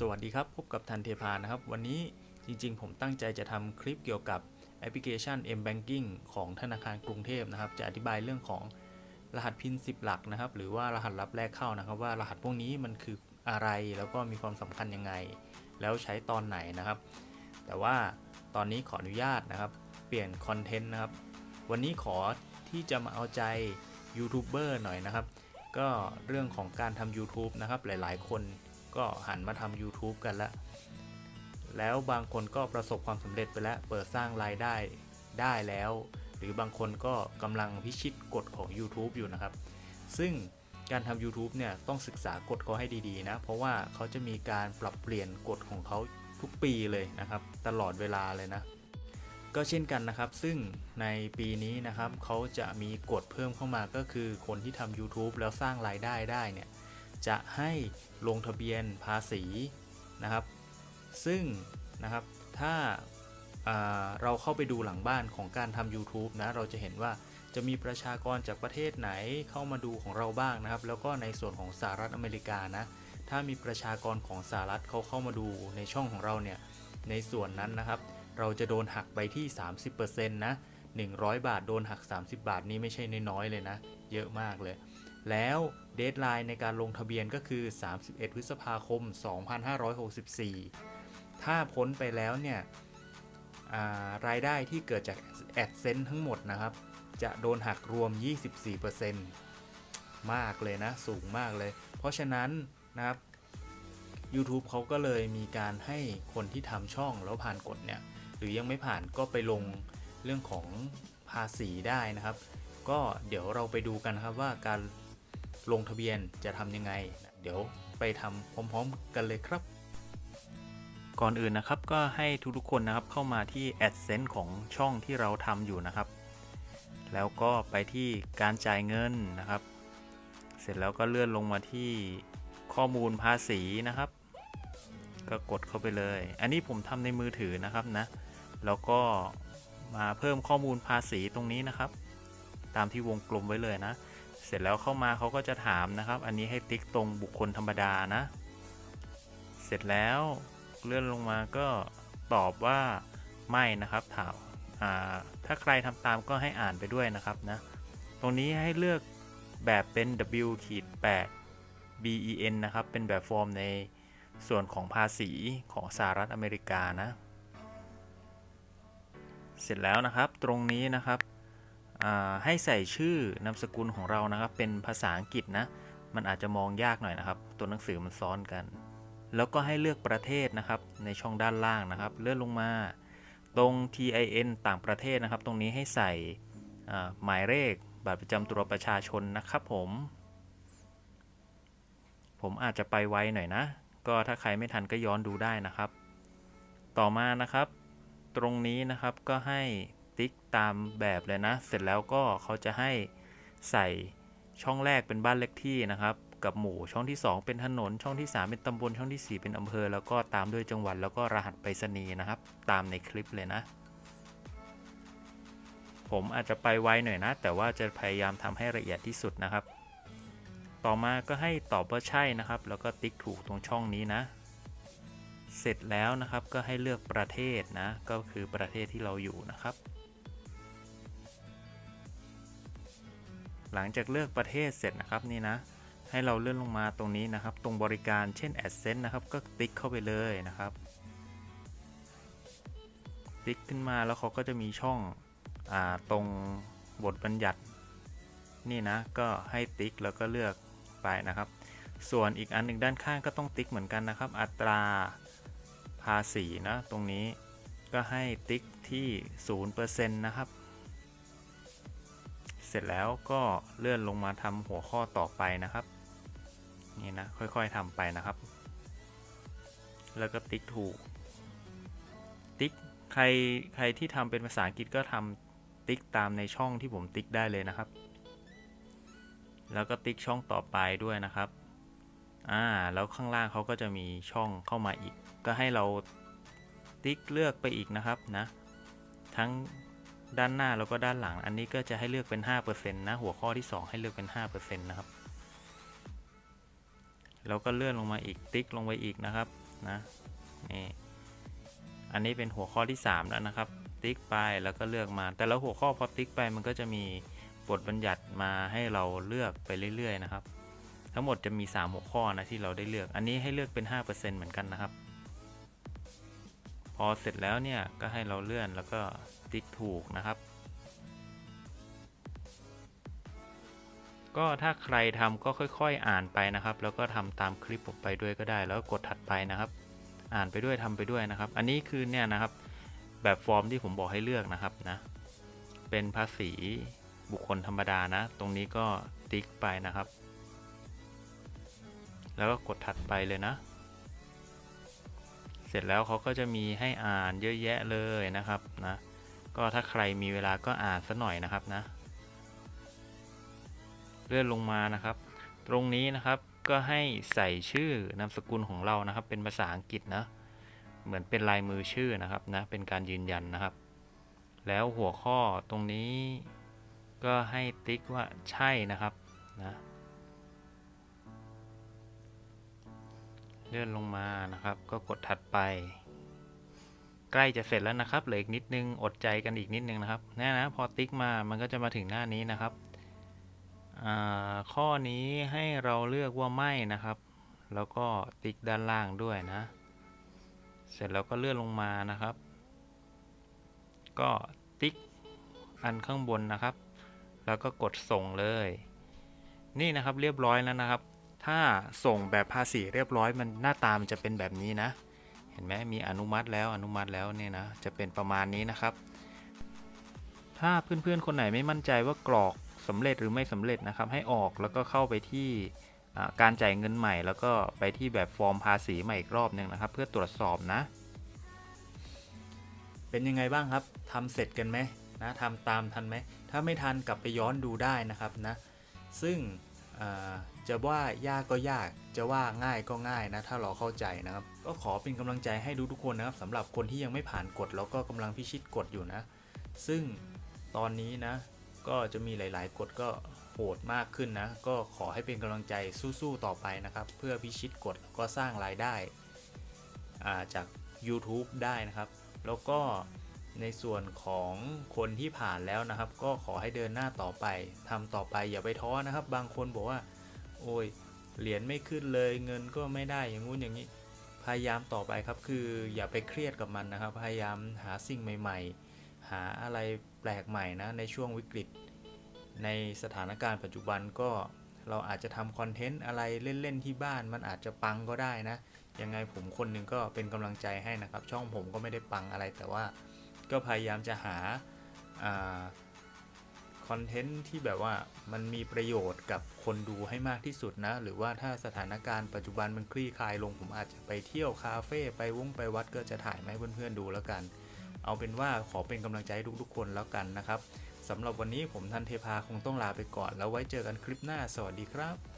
สวัสดีครับ พบกับทันเทพานะครับ วันนี้จริงๆ ผมตั้งใจจะทำคลิปเกี่ยวกับแอปพลิเคชัน M Banking ของธนาคารกรุงเทพนะครับ จะอธิบายเรื่องของรหัสพิน 10 หลักนะครับ หรือว่ารหัสลับแรกเข้านะครับ ว่ารหัสพวกนี้มันคืออะไรแล้วก็มีความสำคัญยังไง แล้วใช้ตอนไหนนะครับ แต่ว่าตอนนี้ขออนุญาตนะครับ เปลี่ยนคอนเทนต์นะครับ วันนี้ขอที่จะมาเอาใจยูทูบเบอร์หน่อยนะครับ ก็เรื่องของการทำ YouTube นะครับ หลายๆ คน ก็หันมาทำ YouTube กันแล้วแล้วบางคนก็ประสบความสำเร็จไปแล้ว เปิดสร้างรายได้ได้แล้ว หรือบางคนก็กำลังพิชิตกฎของ YouTube อยู่นะครับ ซึ่งการทำ YouTube เนี่ยต้องศึกษากฎเขาให้ดีๆนะ เพราะว่าเขาจะมีการปรับเปลี่ยนกฎของเขาทุกปีเลยนะครับ ตลอดเวลาเลยนะ ก็เช่นกันนะครับ ซึ่งในปีนี้นะครับเขาจะมีกฎเพิ่มเข้ามาก็คือคนที่ทำ YouTube แล้วสร้างรายได้ได้เนี่ย จะให้ลงทะเบียนภาษีนะครับ ซึ่งนะครับถ้าาเราเข้าไปดูหลังบ้านของการทำ YouTube นะ เราจะเห็นว่าจะมีประชากรจากประเทศไหนเข้ามาดูของเราบ้างนะครับ แล้วก็ในส่วนของสหรัฐอเมริกานะ ถ้ามีประชากรของสหรัฐเขาเข้ามาดูในช่องของเราเนี่ย ในส่วนนั้นนะครับ เราจะโดนหักไปที่ 30%นะ 100 บาทโดนหัก 30 บาทนี่ไม่ใช่น้อยๆเลยนะ เยอะมากเลย แล้วเดทไลน์ในการลงทะเบียนก็คือ 31 พฤษภาคม 2564 ถ้าพ้นไปแล้วเนี่ยารายได้ที่เกิดจาก AdSense ทั้งหมดนะครับ จะโดนหักรวม 24%มากเลยนะ สูงมากเลย เพราะฉะนั้นนะครับ YouTube เขาก็เลยมีการให้คนที่ทำช่องแล้วผ่านกฎเนี่ย หรือยังไม่ผ่านก็ไปลงเรื่องของภาษีได้นะครับ ก็เดี๋ยวเราไปดูกันครับว่าการ ลงทะเบียนจะทำยังไง เดี๋ยวไปทำพร้อมๆกันเลยครับ ก่อนอื่นนะครับก็ให้ทุกๆคนนะครับเข้ามาที่ AdSense ของช่องที่เราทำอยู่นะครับ แล้วก็ไปที่การจ่ายเงินนะครับ เสร็จแล้วก็เลื่อนลงมาที่ข้อมูลภาษีนะครับ ก็กดเข้าไปเลย อันนี้ผมทำในมือถือนะครับนะ แล้วก็มาเพิ่มข้อมูลภาษีตรงนี้นะครับ ตามที่วงกลมไว้เลยนะ เสร็จแล้วเข้ามาเขาก็จะถามนะครับ อันนี้ให้ติ๊กตรงบุคคลธรรมดานะ เสร็จแล้วเลื่อนลงมาก็ตอบว่าไม่นะครับถามถ้าใครทำตามก็ให้อ่านไปด้วยนะครับนะ ตรงนี้ให้เลือกแบบเป็น W ขีด8 BEN นะครับ เป็นแบบฟอร์มในส่วนของภาษีของสหรัฐอเมริกานะ เสร็จแล้วนะครับตรงนี้นะครับ ให้ใส่ชื่อนามสกุลของเรานะครับ เป็นภาษาอังกฤษนะ มันอาจจะมองยากหน่อยนะครับ ตัวหนังสือมันซ้อนกัน แล้วก็ให้เลือกประเทศนะครับ ในช่องด้านล่างนะครับ เลื่อนลงมา ตรง TIN ต่างประเทศนะครับ ตรงนี้ให้ใส่หมายเลขบัตรประจำตัวประชาชนนะครับผม ผมอาจจะไปไวหน่อยนะ ก็ถ้าใครไม่ทันก็ย้อนดูได้นะครับ ต่อมานะครับ ตรงนี้นะครับก็ให้ ติ๊กตามแบบเลยนะ เสร็จแล้วก็เขาจะให้ใส่ช่องแรกเป็นบ้านเลขที่นะครับ กับหมู่ช่องที่ 2 เป็นถนน ช่องที่ 3 เป็นตำบลช่องที่ 4 เป็นอำเภอ แล้วก็ตามด้วยจังหวัดแล้วก็รหัสไปรษณีย์นะครับ ตามในคลิปเลยนะ ผมอาจจะไปไวหน่อยนะ แต่ว่าจะพยายามทำให้ละเอียดที่สุดนะครับ ต่อมาก็ให้ตอบว่าใช่นะครับ แล้วก็ติ๊กถูกตรงช่องนี้นะ เสร็จแล้วนะครับก็ให้เลือกประเทศนะ ก็คือประเทศที่เราอยู่นะครับ หลังจากเลือกประเทศเสร็จนะครับนี่นะ ให้เราเลื่อนลงมาตรงนี้นะครับ ตรงบริการเช่น AdSense นะครับ ก็ติ๊กเข้าไปเลยนะครับ ติ๊กขึ้นมาแล้วเขาก็จะมีช่องอตรงบทบัญญัติ นี่นะ ก็ให้ติ๊กแล้วก็เลือกไปนะครับ ส่วนอีกอันหนึ่งด้านข้างก็ต้องติ๊กเหมือนกันนะครับ อัตราภาษีนะตรงนี้ก็ให้ติ๊กที่ 0%นะครับ ร็จแล้วก็เลื่อนลงมาทำหัวข้อต่อไปนะครับ นี่นะค่อยๆทำไปนะครับ แล้วก็ติ๊กถูก ติ๊กใครใครที่ทำเป็นภาษาอังกฤษก็ทำติ๊กตามในช่องที่ผมติ๊กได้เลยนะครับ แล้วก็ติ๊กช่องต่อไปด้วยนะครับอ่าแล้วข้างล่างเขาก็จะมีช่องเข้ามาอีก ก็ให้เราติ๊กเลือกไปอีกนะครับนะ ทั้ง ด้านหน้าแล้วก็ด้านหลัง อันนี้ก็จะให้เลือกเป็น 5%นะ หัวข้อที่ 2 ให้เลือกเป็น 5%นะครับ แล้วก็เลื่อนลงมาอีกติ๊กลงไปอีกนะครับนะนี่อันนี้เป็นหัวข้อที่ 3 แล้วนะครับ ติ๊กไปแล้วก็เลือกมา แต่ละหัวข้อพอติ๊กไปมันก็จะมีบทบัญญัติมาให้เราเลือกไปเรื่อยๆนะครับ ทั้งหมดจะมี 3 หัวข้อนะที่เราได้เลือก อันนี้ให้เลือกเป็น 5%เหมือนกันนะครับ พอเสร็จแล้วเนี่ยก็ให้เราเลื่อนแล้วก็ติ๊กถูกนะครับ ก็ถ้าใครทำก็ค่อยๆ อ่านไปนะครับ แล้วก็ทำตามคลิปผมไปด้วยก็ได้ แล้วกกดถัดไปนะครับ อ่านไปด้วยทำไปด้วยนะครับ อันนี้คือเนี่ยนะครับ แบบฟอร์มที่ผมบอกให้เลือกนะครับนะ เป็นภาษีบุคคลธรรมดานะ ตรงนี้ก็ติ๊กไปนะครับ แล้วก็กดถัดไปเลยนะ สร็จแล้วเขาก็จะมีให้อ่านเยอะแยะเลยนะครับนะก็ถ้าใครมีเวลาก็อ่านสัหน่อยนะครับนะ เลื่อนลงมานะครับ ตรงนี้นะครับก็ให้ใส่ชื่อนามสกุลของเรานะครับ เป็นภาษาอังกฤษนะเหมือนเป็นลายมือชื่อนะครับนะเป็นการยืนยันนะครับ แล้วหัวข้อตรงนี้ก็ให้ติ๊กว่าใช่นะครับนะ เลื่อนลงมานะครับ ก็กดถัดไป ใกล้จะเสร็จแล้วนะครับเหลืออีกนิดนึงอดใจกันอีกนิดนึงนะครับแน่นะพอติ๊กมามันก็จะมาถึงหน้านี้นะครับข้อนี้ให้เราเลือกว่าไม่นะครับ แล้วก็ติ๊กด้านล่างด้วยนะ เสร็จแล้วก็เลื่อนลงมานะครับ ก็ติ๊กอันข้างบนนะครับ แล้วก็กดส่งเลย นี่นะครับเรียบร้อยแล้วนะครับ ถ้าส่งแบบภาษีเรียบร้อยมันหน้าตามันจะเป็นแบบนี้นะ เห็นไหมมีอนุมัติแล้วอนุมัติแล้วเนี่ยนะจะเป็นประมาณนี้นะครับ ถ้าเพื่อนๆคนไหนไม่มั่นใจว่ากรอกสำเร็จหรือไม่สำเร็จนะครับ ให้ออกแล้วก็เข้าไปที่การจ่ายเงินใหม่ แล้วก็ไปที่แบบฟอร์มภาษีใหม่อีกรอบหนึ่งนะครับ เพื่อตรวจสอบนะ เป็นยังไงบ้างครับทำเสร็จกันไหมนะทำตามทันไหมถ้าไม่ทันกลับไปย้อนดูได้นะครับนะ ซึ่งอ จะว่ายากก็ยาก จะว่าง่ายก็ง่ายนะ ถ้าเราเข้าใจนะครับ ก็ขอเป็นกำลังใจให้ทุกๆคนนะครับสำหรับคนที่ยังไม่ผ่านกฎแล้วก็กำลังพิชิตกฎอยู่นะ ซึ่งตอนนี้นะ ก็จะมีหลายๆกฎก็โหดมากขึ้นนะ ก็ขอให้เป็นกำลังใจสู้ๆต่อไปนะครับ เพื่อพิชิตกฎแล้วก็สร้างรายได้อ่าจาก YouTube ได้นะครับ แล้วก็ในส่วนของคนที่ผ่านแล้วนะครับ ก็ขอให้เดินหน้าต่อไปทำต่อไปอย่าไปท้อนะครับ บางคนบอกว่า โอ้ยเหรียญไม่ขึ้นเลยเงินก็ไม่ได้อย่างงู้นอย่างนี้ พยายามต่อไปครับคืออย่าไปเครียดกับมันนะครับ พยายามหาสิ่งใหม่ ๆ หาอะไรแปลกใหม่นะในช่วงวิกฤต ในสถานการณ์ปัจจุบันก็เราอาจจะทำคอนเทนต์อะไรเล่น ๆ ที่บ้านมันอาจจะปังก็ได้นะ ยังไงผมคนนึงก็เป็นกำลังใจให้นะครับ ช่องผมก็ไม่ได้ปังอะไรแต่ว่า ก็พยายามจะหา คอนเทนต์ที่แบบว่ามันมีประโยชน์กับคนดูให้มากที่สุดนะ หรือว่าถ้าสถานการณ์ปัจจุบันมันคลี่คลายลงผมอาจจะไปเที่ยวคาเฟ่ไปวงไปวัดก็จะถ่ายมาให้เพื่อนๆดูแล้วกัน เอาเป็นว่าขอเป็นกำลังใจให้ทุกๆคนแล้วกันนะครับสำหรับวันนี้ผมทันเทพาคงต้องลาไปก่อน แล้วไว้เจอกันคลิปหน้าสวัสดีครับ